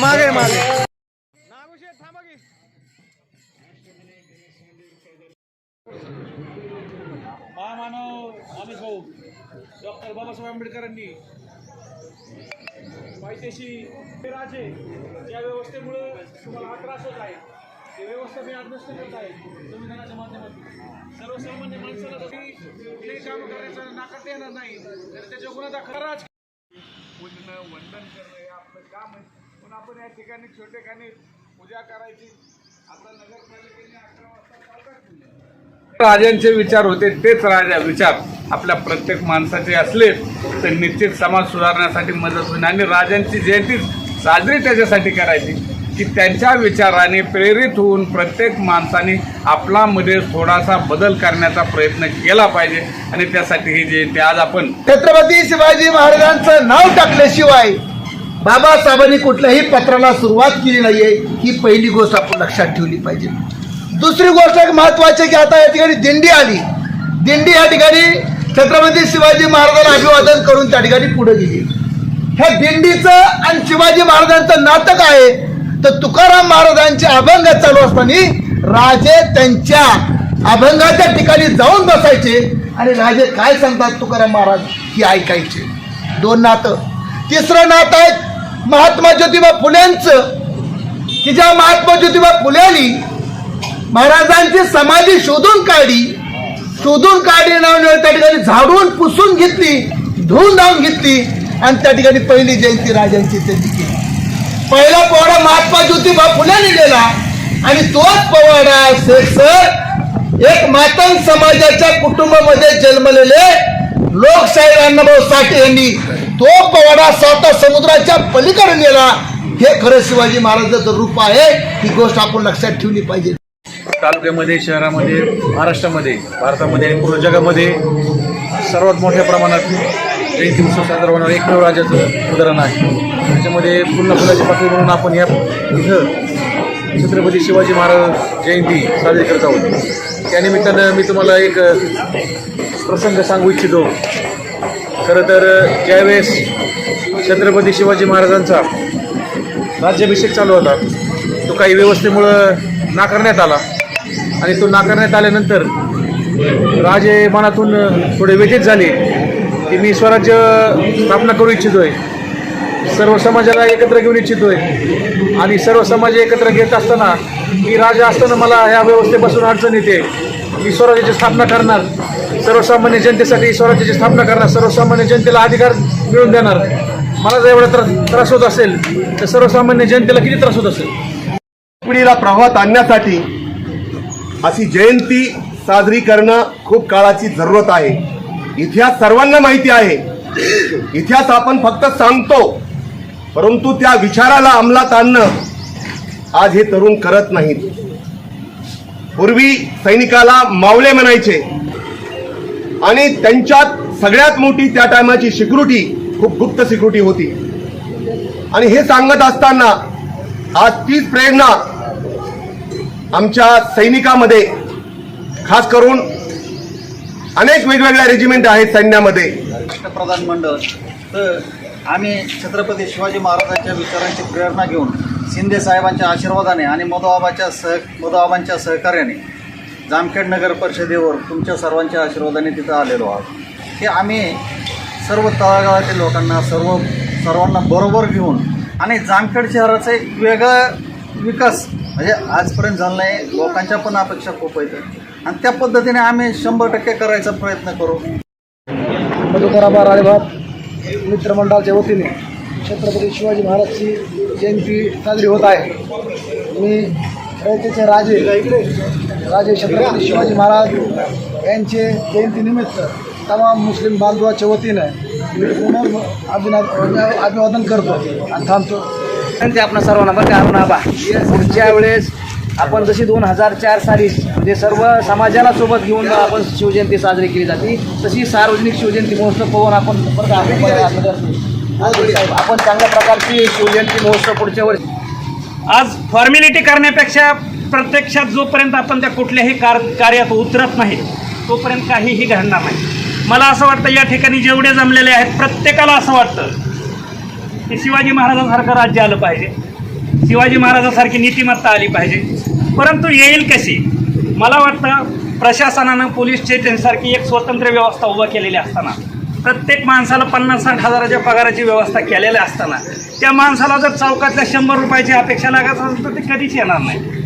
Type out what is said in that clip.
मागे मागे. महामानव माणूस भाऊ डॉक्टर बाबासाहेब आंबेडकरांनी पायथ्याशी राजे या व्यवस्थेमुळं तुम्हाला हा त्रास होत आहे ते व्यवस्था मी करत आहे. संविधानाच्या माध्यमातून. सर्वसामान्य माणसाला काम करायचं नाकारता येणार नाही तर त्याच्या गुन्हा खराच पूजणं वंदन करणं हे आपलं काम आहे. पण आपण या ठिकाणी पूजा करायची. आता नगरपालिकेने अकरा वाजता राजांचे विचार होते तेच राजा विचार. आपल्या प्रत्येक माणसाचे असले तर निश्चित समाज सुधारण्यासाठी मदत होईल. आणि राजांची जयंती साजरी त्याच्यासाठी करायची. की त्यांच्या विचाराने प्रेरित होऊन प्रत्येक माणसाने आपलामध्ये थोडासा बदल करण्याचा प्रयत्न केला पाहिजे. आणि त्यासाठी ही जयंती आज आपण छत्रपती शिवाजी महाराजांचं नाव टाकल्याशिवाय बाबासाहेबांनी कुठल्याही पत्राला सुरुवात केली नाहीये ही पहिली गोष्ट आपण लक्षात ठेवली पाहिजे. दुसरी गोष्ट एक महत्वाची की आता या ठिकाणी दिंडी आली. दिंडी या ठिकाणी छत्रपती शिवाजी महाराजांना अभिवादन करून त्या ठिकाणी पुढे गेली. ह्या दिंडीचं आणि शिवाजी महाराजांचं नाटक आहे. तर तुकाराम महाराजांचे अभंग चालू असताना राजे त्यांच्या अभंगाच्या ठिकाणी जाऊन बसायचे. आणि राजे काय सांगतात तुकाराम महाराज? ही ऐकायचे. दोन नातं. तिसरं नातं आहे महात्मा ज्योतिबा फुलेंचं. की ज्या महात्मा ज्योतिबा फुलेनी महाराजांची समाधी शोधून काढली. शोधून काढली नाव त्या ठिकाणी झाडून पुसून घेतली. धुवून धावून घेतली. आणि त्या ठिकाणी पहिली जयंती राजांची त्यांची केली. पहिला पोवाडा महात्मा ज्योतिबा फुलेने लिहिलेला आणि तोच पोवाडा असेल सर एक मातंग समाजाच्या कुटुंबामध्ये जन्मलेले लोकशाही अण्णाभाऊ साठे यांनी. तो पोवाडा स्वतः समुद्राच्या पलीकडे नेला. हे खरं शिवाजी महाराजांचं रूप आहे. ही गोष्ट आपण लक्षात ठेवली पाहिजे. तालुक्यामध्ये शहरामध्ये महाराष्ट्रामध्ये भारतामध्ये पूर्ण जगामध्ये सर्वात मोठ्या प्रमाणात जयंती उत्सव साजरा होणार एकमेव राज्याचं उदाहरण आहे. त्याच्यामध्ये पूर्ण फुलाची पाकळी म्हणून आपण या इथं छत्रपती शिवाजी महाराज जयंती साजरी करत आहोत. त्यानिमित्तानं मी तुम्हाला एक प्रसंग सांगू इच्छितो. खरं तर ज्यावेळेस छत्रपती शिवाजी महाराजांचा राज्याभिषेक चालू होता तो काही व्यवस्थेमुळं नाकारण्यात आला. आणि तो नाकारण्यात आल्यानंतर राजे मनातून थोडे व्यथित झाले. की मी स्वराज्य स्थापना करू इच्छितोय. सर्व समाजाला एकत्र घेऊन इच्छितोय. आणि सर्व समाज एकत्र घेत असताना मी राजा असताना मला ह्या व्यवस्थेपासून अडचण येते. मी स्वराज्याची स्थापना करणार. सर्वसामान्य जनतेसाठी स्वराज्याची स्थापना करणार. सर्वसामान्य जनतेला अधिकार मिळवून देणार. मला जर एवढा त्रास त्रास होत असेल तर सर्वसामान्य जनतेला किती त्रास होत असेल? पिढीला प्रवाहात आणण्यासाठी अशी जयंती साजरी करणं खूप काळाची जरूरत आहे. इतिहास सर्वांना माहिती आहे. इतिहास आपण फक्त सांगतो परंतु त्या विचाराला अंमलात आणणं आज हे तरुण करत नाहीत. पूर्वी सैनिकाला मावळे म्हणायचे आणि त्यांच्यात सगळ्यात मोठी त्या टायमाची सिक्युरिटी खूप गुप्त सिक्युरिटी होती. आणि हे सांगत असताना आज तीच प्रेरणा आमच्या सैनिकामध्ये खास करून अनेक वेगवेगळ्या रेजिमेंट आहेत सैन्यामध्ये. राष्ट्रप्रधान मंडळ तर आम्ही छत्रपती शिवाजी महाराजांच्या विचारांची प्रेरणा घेऊन शिंदे साहेबांच्या आशीर्वादाने आणि मधुआबाच्या सह मधुआबांच्या सहकार्याने जामखेड नगर परिषदेवर तुमच्या सर्वांच्या आशीर्वादाने तिथं आलेलो आहोत. हे आम्ही सर्व तळागाळातील लोकांना सर्व सर्वांना बरोबर घेऊन आणि जामखेड शहराचा एक वेगळा विकास म्हणजे आजपर्यंत झाला नाही लोकांच्या पण अपेक्षा खूप आहेत. आणि त्या पद्धतीने आम्ही शंभर टक्के करायचा प्रयत्न करू. मधुकराबा राळेभात मित्रमंडळाच्या वतीने छत्रपती शिवाजी महाराजची जयंती साजरी होत आहे. मी रयतेचे राजे राजे छत्रपती शिवाजी महाराज यांचे जयंतीनिमित्त तमाम मुस्लिम बांधवाच्या वतीनं मी पुनर् अभिनव अभिवादन करतो आणि थांबतो. ते आपण सर्वांना अरुण आबा पुढच्या वेळेस आपण जशी दोन हजार चार साली म्हणजे सर्व समाजाला सोबत घेऊन आपण शिवजयंती साजरी केली जाते तशी सार्वजनिक शिवजयंती महोत्सव पाहून आपण साहेब, आपण चांगल्या प्रकारची शिवजयंती महोत्सव पुढच्या वर्षी आज फॉर्मॅलिटी करण्यापेक्षा प्रत्यक्षात जोपर्यंत आपण त्या कुठल्याही कार कार्यात उतरत नाही तोपर्यंत काहीही घडणार नाही. मला असं वाटतं या ठिकाणी जेवढे जमलेले आहेत प्रत्येकाला असं वाटतं की शिवाजी महाराजांसारखं राज्य आलं पाहिजे. शिवाजी महाराजांसारखी नीतिमत्ता आली पाहिजे. परंतु येईल कशी? मला वाटतं प्रशासनानं पोलीस स्टेशनसारखी एक स्वतंत्र व्यवस्था उभा केलेली असताना प्रत्येक माणसाला पन्नास साठ हजाराच्या पगाराची व्यवस्था केलेल्या असताना त्या माणसाला जर चौकातल्या शंभर रुपयाची अपेक्षा लागत असेल तर ते कधीच येणार नाही.